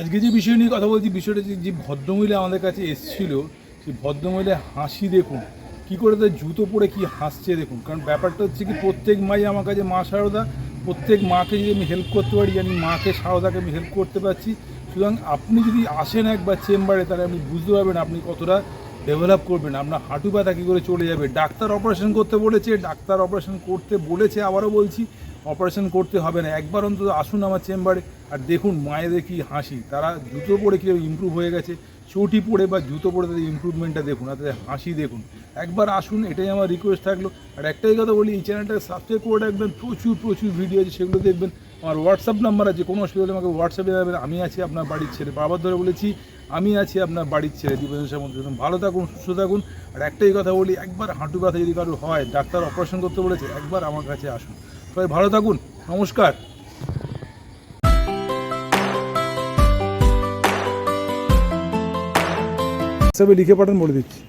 আজকে যে বিষয় নিয়ে কথা বলছি, বিষয়টা যে ভদ্রমহিলা আমাদের কাছে এসেছিল, সেই ভদ্রমহিলা হাসি দেখুন। কি করে তার জুতো পরে কি হাসছে দেখুন। কারণ ব্যাপারটা হচ্ছে কি, প্রত্যেক মাই আমার কাছে মা সারদা, প্রত্যেক মাকে যদি আমি হেল্প করতে পারি, আমি মাকে সারদাকে আমি হেল্প করতে পারছি। সুতরাং আপনি যদি আসেন একবার চেম্বারে, তাহলে আপনি বুঝতে পারবেন আপনি কতটা ডেভেলপ করবেন, আপনার হাঁটু ব্যথা কী করে চলে যাবে? ডাক্তার অপারেশন করতে বলেছে, ডাক্তার অপারেশন করতে বলেছে, আবারও বলছি অপারেশন করতে হবে না। একবার অন্তত আসুন আমার চেম্বারে আর দেখুন মায়েদের কি হাসি। তারা জুতো পরে কীভাবে ইমপ্রুভ হয়ে গেছে, চটি পরে বা জুতো পরে তাদের ইমপ্রুভমেন্টটা দেখুন আর তাদের হাসি দেখুন। একবার আসুন, এটাই আমার রিকোয়েস্ট থাকল। আর একটাই কথা বলি, এই চ্যানেলটা সাবস্ক্রাইব করে রাখবেন, প্রচুর প্রচুর ভিডিও আছে, সেগুলো দেখবেন। আমার হোয়াটসঅ্যাপ নাম্বার আছে, কোনো অসুবিধা হলে আমাকে হোয়াটসঅ্যাপে যাবেন আমি আছি আপনার বাড়ির ছেলে। বাবার ধরে বলেছি আমি আছি আপনার বাড়ির ছেলে দীপেন মধ্যে ভালো থাকুন, সুস্থ থাকুন। আর একটাই কথা বলি, একবার হাঁটু ব্যথা যদি কারও হয়, ডাক্তার অপারেশন করতে বলেছে, একবার আমার কাছে আসুন। সবাই ভালো থাকুন, নমস্কার। হিসাবে লিখে পাঠান, বলে দিচ্ছি।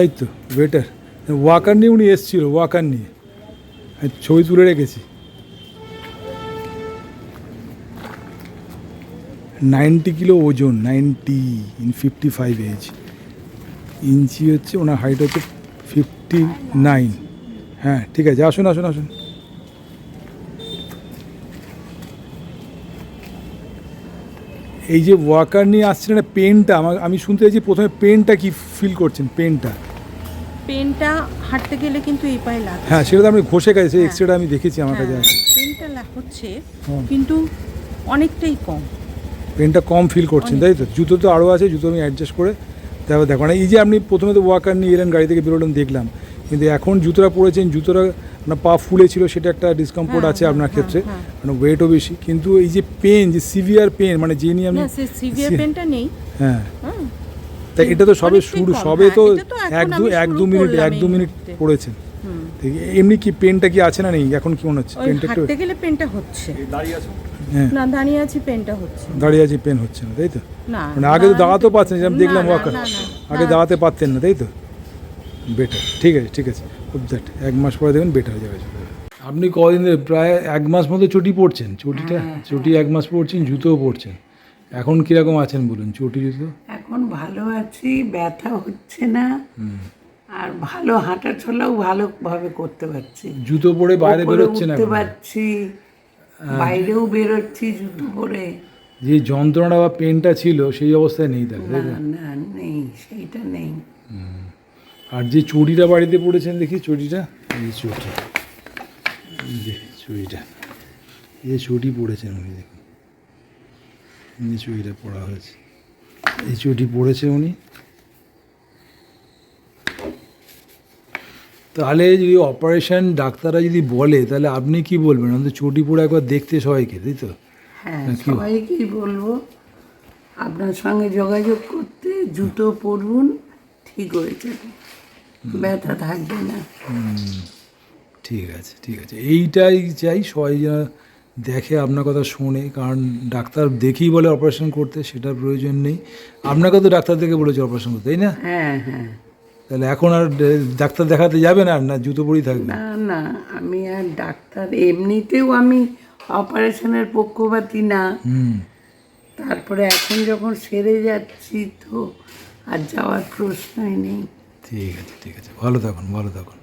এই তো বেটার ওয়াকার নিয়ে উনি এসছিল ওয়াকার নিয়ে। ছবি তুলে রেখেছি। নাইনটি কিলো ওজন, ninety in fifty five age inch হচ্ছে ওনার হাইট হচ্ছে ফিফটি নাইন হ্যাঁ ঠিক আছে, আসুন আসুন আসুন। এই যে ওয়াকার নিয়ে আসছেন না পেনটা আমার আমি শুনতে চাইছি প্রথমে পেনটা কি ফিল করছেন পেনটা পেনটা হাঁটতে গেলে কিন্তু এই পায়ে লাগছে হ্যাঁ সেটা তো আমি ঘষে গেছে সেই হ্যাঁ। এক্সরেটা আমি দেখেছি আমার কাছে। হ্যাঁ, আছে পেনটা লা- হচ্ছে কিন্তু অনেকটাই কম। পেনটা কম ফিল করছেন তাই তো? জুতো তো আরও আছে জুতো আমি অ্যাডজাস্ট করে তারপর দেখো না এই যে আপনি প্রথমে তো ওয়াকার নিয়ে এলেন গাড়ি থেকে বেরোলেন দেখলাম। কিন্তু এখন জুতোটা পরেছেন জুতোটা আপনার পা ফুলে ছিল সেটা একটা ডিসকমফোর্ট হ্যাঁ, আছে হ্যাঁ, আপনার হ্যাঁ, ক্ষেত্রে। মানে ওয়েটও বেশি। কিন্তু এই যে পেন যে সিভিয়ার পেন মানে যে নিয়ে আপনি সিভিয়ার পেনটা নেই। হ্যাঁ। তাই এটা তো সবে শুরু সবে তো এক দু এক দু মিনিট এক দু মিনিট। পড়েছেন। ঠিক, এমনি কি পেনটা কি আছে না নেই? এখন কি মনে হচ্ছে? পেনটা একটু হাঁটতে গেলে পেনটা হচ্ছে। দাঁড়িয়ে আছো? হ্যাঁ। না দাঁড়িয়ে আছি পেনটা হচ্ছে। দাঁড়িয়ে আছে পেন হচ্ছে না তাই তো? মানে আগে তো দাঁড়াতে- দাঁড়াতেও পারছেন দেখলাম ওয়াকার আগে দাঁড়াতে পারতেন না তাই তো? বেটার ঠিক আছে ঠিক আছে। খুব দ্যাট এক মাস পরে দেখবেন বেটার হয়ে যাবে। আপনি কদিন ধরে প্রায় এক মাস মতো চটি পড়ছেন চটিটা হ্যাঁ, চটি এক মাস পড়ছেন জুতোও পড়ছেন এখন কীরকম আছেন বলুন চটি জুতো? এখন ভালো আছি ব্যথা হচ্ছে না। আর ভালো হাঁটা চলাও ভালোভাবে করতে পারছি। জুতো পরে বাইরে এখন? হ্যাঁ। পারছি বাইরেও বেরোচ্ছি জুতো পরে। যে যন্ত্রণা বা পেনটা ছিল সেই অবস্থায় নেই তাহলে না না নেই সেইটা নেই। আর যে চটিটা বাড়িতে পড়েছেন দেখি চটিটা এই যে চটিটা এই চটি পড়েছেন উনি দেখুন। এই যে চটিটা পড়া হয়েছে। এই চটি পড়েছে উনি। তাহলে যদি অপারেশন ডাক্তাররা যদি বলে তাহলে আপনি কি বলবেন? আমাদের চটি পড়ে একবার দেখতে সবাইকে তাই তো? হ্যাঁ সবাইকেই বলব। আপনার সঙ্গে যোগাযোগ করতে জুতো পরুন ঠিক হয়ে যাবে। ব্যথা থাকবে না। ঠিক আছে ঠিক আছে। এইটাই চাই সবাই যেন দেখে আপনার কথা শোনে কারণ ডাক্তার দেখেই বলে অপারেশন করতে সেটার প্রয়োজন নেই। আপনাকে তো ডাক্তার দেখে বলেছে অপারেশন করতে তাই না? হ্যাঁ হ্যাঁ। তাহলে এখন আর ডাক্তার দেখাতে যাবে না না জুতো পরেই থাকবে? না না আমি আর ডাক্তার এমনিতেও আমি অপারেশনের পক্ষপাতী না। হুম। তারপরে এখন যখন সেরে যাচ্ছি তো আর যাওয়ার প্রশ্নই নেই। ঠিক আছে ঠিক আছে। ভালো থাকুন ভালো থাকুন।